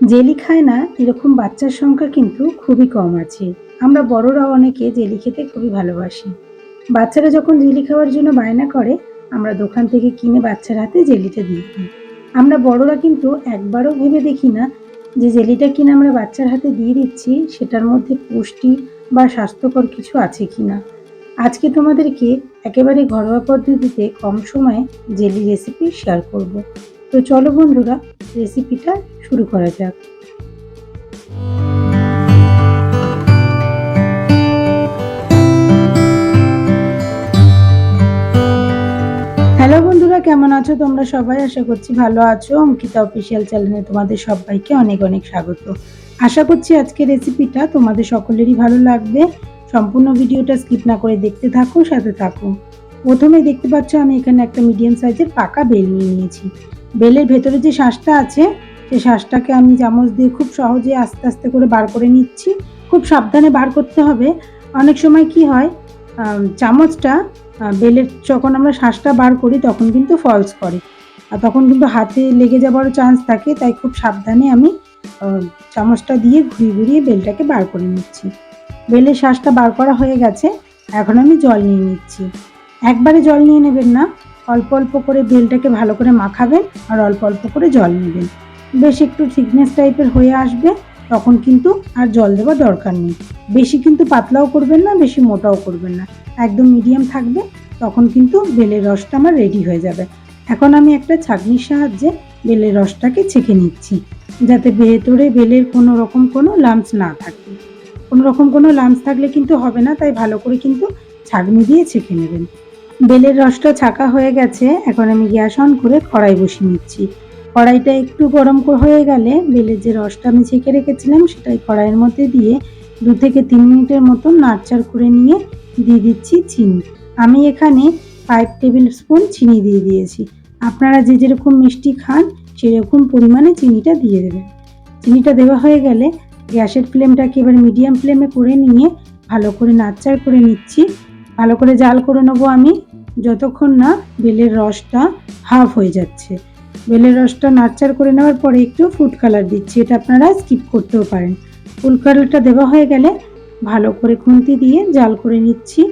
Jelly খায় না, এরকম বাচ্চার সংখ্যা কিন্তু খুবই কম আছে। আমরা বড়রা অনেকে জেলি খেতে খুবই ভালোবাসি। বাচ্চারা যখন জেলি খাওয়ার জন্য বায়না করে, আমরা দোকান থেকে কিনে বাচ্চার হাতে জেলিটা দিয়ে দিই। আমরা বড়রা কিন্তু একবারও ভেবে দেখি না যে জেলিটা কিনে আমরা বাচ্চার হাতে দিয়ে দিচ্ছি, সেটার মধ্যে পুষ্টি বা স্বাস্থ্যকর কিছু আছে কিনা। আজকে তোমাদেরকে একেবারে ঘরোয়া পদ্ধতিতে কম সময়ে জেলি রেসিপি শেয়ার করব। তো চলো বন্ধুরা রেসিপিটা শুরু করা যাক। হ্যালো বন্ধুরা, কেমন আছো তোমরা সবাই? আশা করছি ভালো আছো। অঙ্কিতা অফিসিয়াল চ্যানেলে তোমাদের সবাইকে অনেক অনেক স্বাগত। আশা করছি আজকে রেসিপিটা তোমাদের সকলেরই ভালো লাগবে। সম্পূর্ণ ভিডিওটা স্কিপ না করে দেখতে থাকো, সাথে থাকো। প্রথমেই দেখতে পাচ্ছ, আমি এখানে একটা মিডিয়াম সাইজের পাকা বেল নিয়ে নিয়েছি। বেলের ভেতরে যে শ্বাসটা আছে, সেই শ্বাসটাকে আমি চামচ দিয়ে খুব সহজে আস্তে আস্তে করে বার করে নিচ্ছি। খুব সাবধানে বার করতে হবে। অনেক সময় কি হয় চামচটা বেলের যখন আমরা শ্বাসটা বার করি, তখন কিন্তু ফলস করে। আর তখন কিন্তু হাতে লেগে যাওয়ারও চান্স থাকে, তাই খুব সাবধানে আমি চামচটা দিয়ে ঘুরিয়ে ঘুরিয়ে বেলটাকে বার করে নিচ্ছি। বেলের শ্বাসটা বার করা হয়ে গেছে, এখন আমি জল নিয়ে নিচ্ছি। একবারে জল নিয়ে নেবেন না অল্প অল্প করে বেলটাকে ভালো করে মাখাবেন আর অল্প অল্প করে জল নেবেন। বেশ একটু থিকনেস টাইপের হয়ে আসবে, তখন কিন্তু আর জল দেওয়ার দরকার নেই। বেশি কিন্তু পাতলাও করবেন না, বেশি মোটাও করবেন না। একদম মিডিয়াম থাকবে, তখন কিন্তু বেলের রসটা আমার রেডি হয়ে যাবে। এখন আমি একটা ছাঁকনির সাহায্যে বেলের রসটাকে ছেঁকে নিচ্ছি, যাতে ভেতরে বেলের কোনো রকম কোনো লাম্পস না থাকে। কোনো রকম কোনো লাম্পস থাকলে কিন্তু হবে না, তাই ভালো করে কিন্তু ছাঁকনি দিয়ে ছেঁকে নেবেন। বেলের রসটা ছাকা হয়ে গেছে, এখন আমি গ্যাস অন করে কড়াই বসিয়ে নিচ্ছি। কড়াইটা একটু গরম হয়ে গেলে বেলের যে রসটা আমি ছেঁকে রেখেছিলাম, সেটাই কড়াইয়ের মধ্যে দিয়ে দু থেকে তিন মিনিটের মতো নাড়চাড় করে নিয়ে দিয়ে দিচ্ছি চিনি। আমি এখানে ফাইভ টেবিল স্পুন চিনি দিয়ে দিয়েছি। আপনারা যে যেরকম মিষ্টি খান, সেরকম পরিমাণে চিনিটা দিয়ে দেবেন। চিনিটা দেওয়া হয়ে গেলে গ্যাসের ফ্লেমটাকে এবার মিডিয়াম ফ্লেমে করে নিয়ে ভালো করে নাড়চাড় করে নিচ্ছি। ভালো করে জাল করে নেব আমি, যতক্ষণ না বেলের রসটা হাফ হয়ে যাচ্ছে। বেলের রসটা নাড়চাড় করে নেওয়ার পরে একটু ফুড কালার দিচ্ছি, এটা আপনারা স্কিপ করতেও পারেন। ফুড কালারটা দেওয়া হয়ে গেলে ভালো করে খুন্তি দিয়ে জাল করে নিচ্ছি।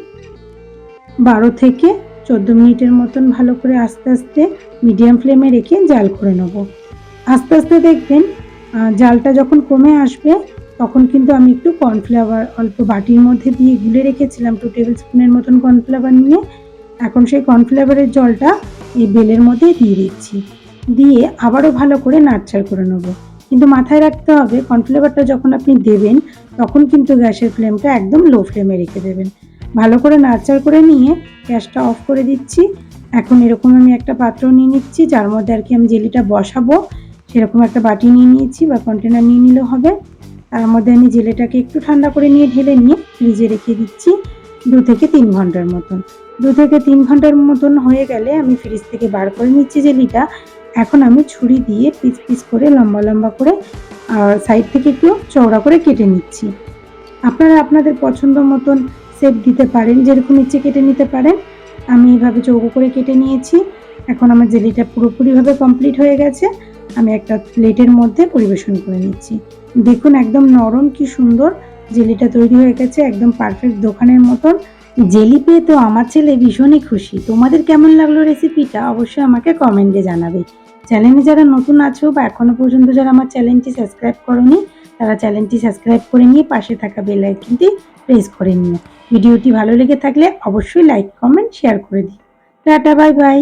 বারো থেকে চোদ্দ মিনিটের মতন ভালো করে আস্তে আস্তে মিডিয়াম ফ্লেমে রেখে জাল করে নেব। আস্তে আস্তে দেখবেন জালটা যখন কমে আসবে তখন কিন্তু আমি একটু কর্নফ্লাওয়ার অল্প বাটির মধ্যে দিয়ে গুলে রেখেছিলাম টু টেবিল স্পুনের মতন কর্নফ্লাওয়ার নিয়ে। এখন সেই কর্নফ্লাওয়ারের জলটা এই বেলের মধ্যে দিয়ে দিচ্ছি। দিয়ে আবারও ভালো করে নাড়চাড় করে নেব। কিন্তু মাথায় রাখতে হবে কর্নফ্লেভারটা যখন আপনি দেবেন, তখন কিন্তু গ্যাসের ফ্লেমটা একদম লো ফ্লেমে রেখে দেবেন। ভালো করে নাড়চাড় করে নিয়ে গ্যাসটা অফ করে দিচ্ছি। এখন এরকম আমি একটা পাত্র নিয়ে নিচ্ছি, যার মধ্যে আর কি আমি জেলিটা বসাবো, সেরকম একটা বাটি নিয়ে নিয়েছি বা কন্টেনার নিয়ে নিলেও হবে। তার মধ্যে আমি জেলেটাকে একটু ঠান্ডা করে নিয়ে ঢেলে নিয়ে ফ্রিজে রেখে দিচ্ছি দু থেকে তিন ঘণ্টার মতন। দু থেকে তিন ঘণ্টার মতন হয়ে গেলে আমি ফ্রিজ থেকে বার করে নিচ্ছি জেলিটা। এখন আমি ছুরি দিয়ে পিস পিস করে, লম্বা লম্বা করে সাইড থেকে একটু চওড়া করে কেটে নিচ্ছি। আপনারা আপনাদের পছন্দ মতন শেপ দিতে পারেন, যেরকম ইচ্ছে কেটে নিতে পারেন। আমি এইভাবে চৌকো করে কেটে নিয়েছি। এখন আমার জেলিটা পুরোপুরিভাবে কমপ্লিট হয়ে গেছে। আমি একটা প্লেটের মধ্যে পরিবেশন করে নিচ্ছি। দেখুন একদম নরম কি সুন্দর জেলিটা তৈরি হয়ে গেছে, একদম পারফেক্ট দোকানের মতন। জেলি পেয়ে তো আমার ছেলে ভীষণই খুশি। তোমাদের কেমন লাগল রেসিপিটা অবশ্যই আমাকে কমেন্টে জানাবে। চ্যানেলে যারা নতুন আছো বা এখনও পর্যন্ত যারা আমার চ্যানেলটি সাবস্ক্রাইব করনি, তারা চ্যানেলটি সাবস্ক্রাইব করে নিয়ে পাশে থাকা বেল আইকনটি প্রেস করে নিও। ভিডিওটি ভালো লেগে থাকলে অবশ্যই লাইক কমেন্ট শেয়ার করে দিও। Tata bye bye